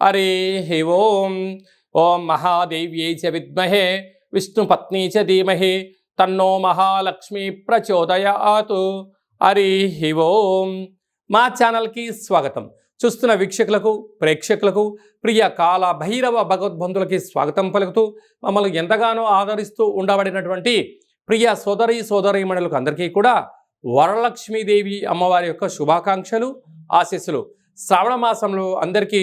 హరి ఓం ఓం మహాదేవ్యై చ విద్మహే విష్ణుపత్ని చ ధీమహి తన్నో మహాలక్ష్మి ప్రచోదయాతు హరి ఓం మా ఛానల్కి స్వాగతం. చూస్తున్న వీక్షకులకు ప్రేక్షకులకు ప్రియ కాల భైరవ భగవద్బంధులకి స్వాగతం పలుకుతూ మమ్మల్ని ఎంతగానో ఆదరిస్తూ ఉండబడినటువంటి ప్రియ సోదరి సోదరీమణులకు అందరికీ కూడా వరలక్ష్మీదేవి అమ్మవారి యొక్క శుభాకాంక్షలు ఆశీస్సులు. శ్రావణ మాసంలో అందరికీ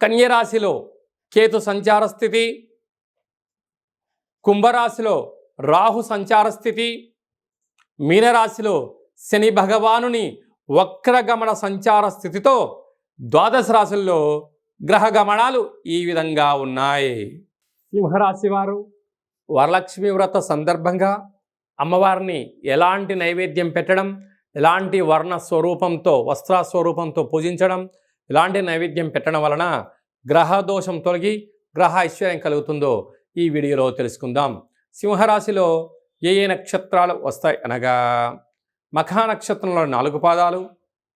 కన్యరాశిలో కేతు సంచార స్థితి కుంభరాశిలో రాహు సంచార స్థితి మీనరాశిలో శని భగవానుని వక్రగమన సంచార స్థితితో ద్వాదశ రాశుల్లో గ్రహ గమనాలు ఈ విధంగా ఉన్నాయి. సింహరాశి వారు వరలక్ష్మి వ్రత సందర్భంగా అమ్మవారిని ఎలాంటి నైవేద్యం పెట్టడం ఎలాంటి వర్ణ స్వరూపంతో వస్త్ర స్వరూపంతో పూజించడం ఇలాంటి నైవేద్యం పెట్టడం వలన గ్రహ దోషం తొలగి గ్రహ ఐశ్వర్యం కలుగుతుందో ఈ వీడియోలో తెలుసుకుందాం. సింహరాశిలో ఏ ఏ నక్షత్రాలు వస్తాయి అనగా మఖా నక్షత్రంలోని నాలుగు పాదాలు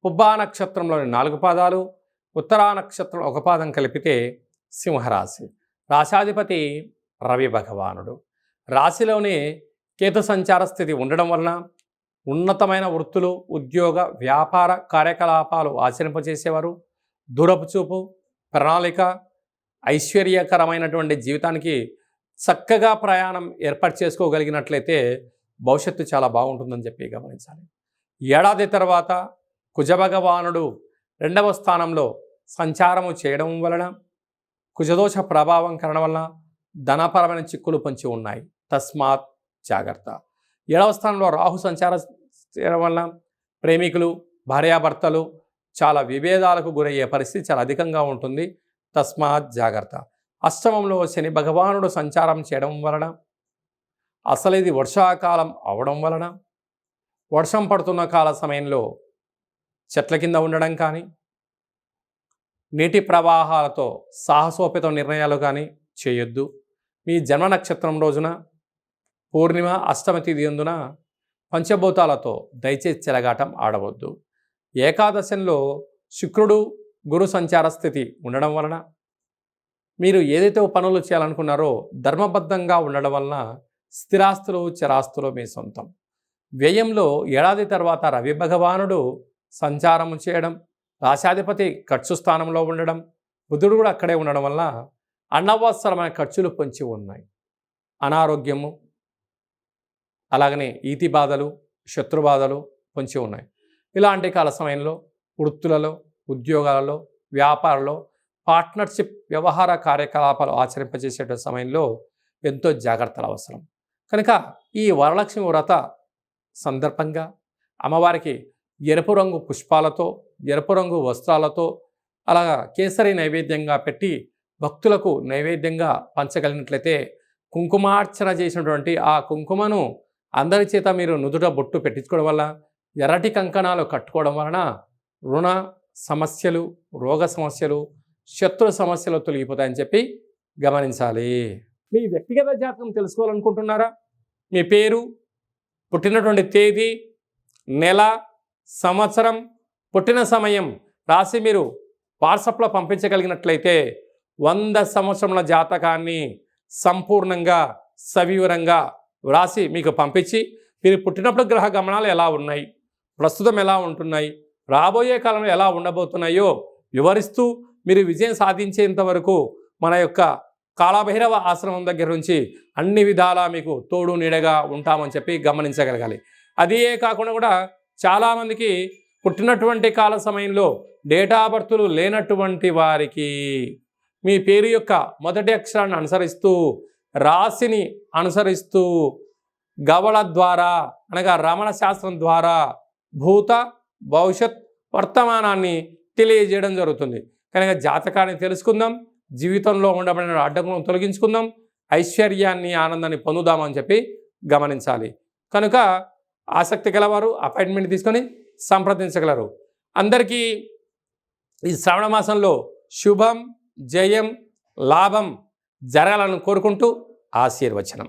పుబ్బా నక్షత్రంలోని నాలుగు పాదాలు ఉత్తరా నక్షత్రం ఒక పాదం కలిపితే సింహరాశి. రాశాధిపతి రవి భగవానుడు. రాశిలోనే కేతు సంచార స్థితి ఉండడం వలన ఉన్నతమైన వృత్తులు ఉద్యోగ వ్యాపార కార్యకలాపాలు ఆచరింపజేసేవారు దూరపు చూపు ప్రణాళిక ఐశ్వర్యకరమైనటువంటి జీవితానికి చక్కగా ప్రయాణం ఏర్పాటు చేసుకోగలిగినట్లయితే భవిష్యత్తు చాలా బాగుంటుందని చెప్పి గమనించాలి. ఏడాది తర్వాత కుజభగవానుడు రెండవ స్థానంలో సంచారము చేయడం వలన కుజదోష ప్రభావం కారణం వలన ధనపరమైన చిక్కులు పొంచి ఉన్నాయి. తస్మాత్ జాగ్రత్త. ఏడవ స్థానంలో రాహు సంచారం చేయడం వలన ప్రేమికులు భార్యాభర్తలు చాలా విభేదాలకు గురయ్యే పరిస్థితి చాలా అధికంగా ఉంటుంది. తస్మాత్ జాగ్రత్త. అష్టమంలో శని భగవానుడు సంచారం చేయడం వలన అసలు ఇది వర్షాకాలం అవడం వలన వర్షం పడుతున్న కాల సమయంలో చెట్ల కింద ఉండడం కానీ నీటి ప్రవాహాలతో సాహసోపేత నిర్ణయాలు కానీ చేయొద్దు. మీ జన్మ నక్షత్రం రోజున పూర్ణిమ అష్టమి తిథి అందున పంచభూతాలతో దయచేసి చెలగాటం ఆడవద్దు. ఏకాదశంలో శుక్రుడు గురు సంచార స్థితి ఉండడం వలన మీరు ఏదైతే పనులు చేయాలనుకున్నారో ధర్మబద్ధంగా ఉండడం వలన స్థిరాస్తులు చరాస్తులు మీ సొంతం. వ్యయంలో ఏడాది తర్వాత రవి భగవానుడు సంచారం చేయడం రాశాధిపతి ఖర్చు స్థానంలో ఉండడం బుధుడు కూడా అక్కడే ఉండడం వల్ల అనవసరమైన ఖర్చులు పొంచి ఉన్నాయి. అనారోగ్యము అలాగనే ఈతి బాధలు శత్రు బాధలు పొంచి ఉన్నాయి. ఇలాంటి కాల సమయంలో వృత్తులలో ఉద్యోగాలలో వ్యాపారంలో పార్ట్నర్షిప్ వ్యవహార కార్యకలాపాలు ఆచరింపజేసే సమయంలో ఎంతో జాగ్రత్తలు అవసరం. కనుక ఈ వరలక్ష్మి వ్రత సందర్భంగా అమ్మవారికి ఎరుపు రంగు పుష్పాలతో ఎరుపు రంగు వస్త్రాలతో అలాగా కేసరి నైవేద్యంగా పెట్టి భక్తులకు నైవేద్యంగా పంచగలిగినట్లయితే కుంకుమార్చన చేసినటువంటి ఆ కుంకుమను అందరి చేత మీరు నుదుట బొట్టు పెట్టించుకోవడం వల్ల ఎర్రటి కంకణాలు కట్టుకోవడం వలన రుణ సమస్యలు రోగ సమస్యలు శత్రు సమస్యలు తొలగిపోతాయని చెప్పి గమనించాలి. మీ వ్యక్తిగత జాతకం తెలుసుకోవాలనుకుంటున్నారా? మీ పేరు పుట్టినటువంటి తేదీ నెల సంవత్సరం పుట్టిన సమయం రాసి మీరు వాట్సాప్లో పంపించగలిగినట్లయితే వంద సంవత్సరముల జాతకాన్ని సంపూర్ణంగా సవివరంగా వ్రాసి మీకు పంపించి మీరు పుట్టినప్పుడు గ్రహ గమనాలు ఎలా ఉన్నాయి? ప్రస్తుతం ఎలా ఉంటున్నాయి? రాబోయే కాలంలో ఎలా ఉండబోతున్నాయో వివరిస్తూ మీరు విజయం సాధించేంత వరకు మన యొక్క కాళభైరవ ఆశ్రమం దగ్గర నుంచి అన్ని విధాలా మీకు తోడు నీడగా ఉంటామని చెప్పి గమనించగలగాలి. అదే కాకుండా కూడా చాలామందికి పుట్టినటువంటి కాల సమయంలో డేటా బర్తులు లేనటువంటి వారికి మీ పేరు యొక్క మొదటి అక్షరాన్ని అనుసరిస్తూ రాశిని అనుసరిస్తూ గవళ ద్వారా అనగా రమణ శాస్త్రం ద్వారా భూత భవిష్యత్ వర్తమానాన్ని తెలియజేయడం జరుగుతుంది. కనుక జాతకాన్ని తెలుసుకుందాం జీవితంలో ఉండబడిన అడ్డంకులను తొలగించుకుందాం ఐశ్వర్యాన్ని ఆనందాన్ని పొందుదామని చెప్పి గమనించాలి. కనుక ఆసక్తి గలవారు అపాయింట్మెంట్ తీసుకొని సంప్రదించగలరు. అందరికీ ఈ శ్రావణ మాసంలో శుభం జయం లాభం జరగాలని కోరుకుంటూ ఆశీర్వచనం.